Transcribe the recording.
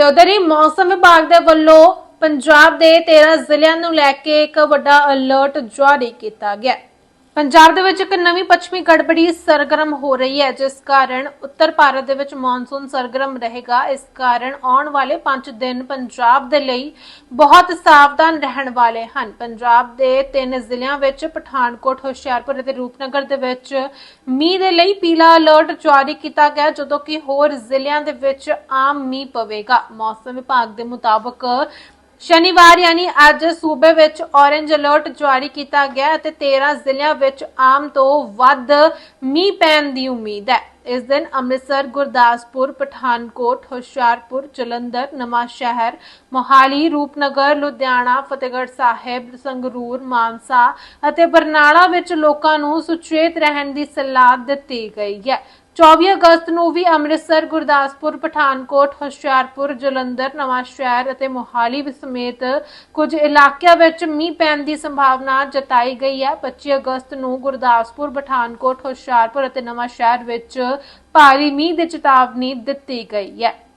ਤੇ ਉਧਰ ਹੀ ਮੌਸਮ ਵਿਭਾਗ ਦੇ ਵੱਲੋਂ ਪੰਜਾਬ ਦੇ 13 ਜ਼ਿਲ੍ਹਿਆਂ ਨੂੰ ਲੈ ਕੇ ਇੱਕ ਵੱਡਾ ਅਲਰਟ ਜਾਰੀ ਕੀਤਾ ਗਿਆ ਪੰਜਾਬ ਦੇ ਵਿੱਚ ਇੱਕ ਨਵੀਂ ਪੱਛਮੀ ਗੜਬੜੀ ਸਰਗਰਮ ਹੋ ਰਹੀ ਹੈ, ਜਿਸ ਕਾਰਨ ਉੱਤਰ ਭਾਰਤ ਦੇ ਵਿੱਚ ਮੌਨਸੂਨ ਸਰਗਰਮ ਰਹੇਗਾ। ਇਸ ਕਾਰਨ ਆਉਣ ਵਾਲੇ 5 ਦਿਨ ਪੰਜਾਬ ਦੇ ਲਈ ਬਹੁਤ ਸਾਵਧਾਨ ਰਹਿਣ ਵਾਲੇ ਹਨ। ਪੰਜਾਬ ਦੇ ਤਿੰਨ ਜ਼ਿਲ੍ਹਿਆਂ ਵਿੱਚ ਪਠਾਨਕੋਟ, ਹੁਸ਼ਿਆਰਪੁਰ ਅਤੇ ਰੂਪਨਗਰ ਦੇ ਵਿੱਚ ਮੀਂਹ ਦੇ ਲਈ ਪੀਲਾ ਅਲਰਟ ਜਾਰੀ ਕੀਤਾ ਗਿਆ, ਜਦੋਂ ਕਿ ਹੋਰ ਜ਼ਿਲ੍ਹਿਆਂ ਦੇ ਵਿੱਚ ਆਮ ਮੀਂਹ ਪਵੇਗਾ। ਮੌਸਮ ਵਿਭਾਗ ਦੇ ਮੁਤਾਬਕ ਸ਼ਨੀਵਾਰ ਯਾਨੀ ਅੱਜ ਸੂਬੇ ਵਿੱਚ ਔਰੇਂਜ ਅਲਰਟ ਜਾਰੀ ਕੀਤਾ ਗਿਆ ਹੈ ਅਤੇ 13 ਜ਼ਿਲ੍ਹਿਆਂ ਵਿੱਚ ਆਮ ਤੋਂ ਵੱਧ ਮੀਂਹ ਪੈਣ ਦੀ ਉਮੀਦ ਹੈ। ਇਸ ਦਿਨ ਅੰਮ੍ਰਿਤਸਰ, ਗੁਰਦਾਸਪੁਰ, ਪਠਾਨਕੋਟ, ਹੁਸ਼ਿਆਰਪੁਰ, ਜਲੰਧਰ ਨਵਾਂ ਸ਼ਹਿਰ ਮੋਹਾਲੀ, ਰੂਪਨਗਰ, ਲੁਧਿਆਣਾ, ਫਤਿਹਗੜ੍ਹ ਸਾਹਿਬ, ਸੰਗਰੂਰ, ਮਾਨਸਾ ਅਤੇ ਬਰਨਾਲਾ ਵਿੱਚ ਲੋਕਾਂ ਨੂੰ ਸੁਚੇਤ ਰਹਿਣ ਦੀ ਸਲਾਹ ਦਿੱਤੀ ਗਈ ਹੈ। 24 ਅਗਸਤ ਨੂੰ ਵੀ ਅੰਮ੍ਰਿਤਸਰ, ਗੁਰਦਾਸਪੁਰ, ਪਠਾਨਕੋਟ, ਹੁਸ਼ਿਆਰਪੁਰ, ਜਲੰਧਰ, ਨਵਾਂ ਸ਼ਹਿਰ ਅਤੇ ਮੋਹਾਲੀ ਸਮੇਤ ਕੁਝ ਇਲਾਕਿਆਂ ਵਿੱਚ ਮੀਂਹ ਪੈਣ ਦੀ ਸੰਭਾਵਨਾ ਜਤਾਈ ਗਈ ਹੈ। 25 ਅਗਸਤ ਨੂੰ ਗੁਰਦਾਸਪੁਰ, ਪਠਾਨਕੋਟ, ਹੁਸ਼ਿਆਰਪੁਰ ਅਤੇ ਨਵਾਂ ਸ਼ਹਿਰ ਵਿੱਚ ਭਾਰੀ ਮੀਂਹ ਦੀ ਚੇਤਾਵਨੀ ਦਿੱਤੀ ਗਈ ਹੈ।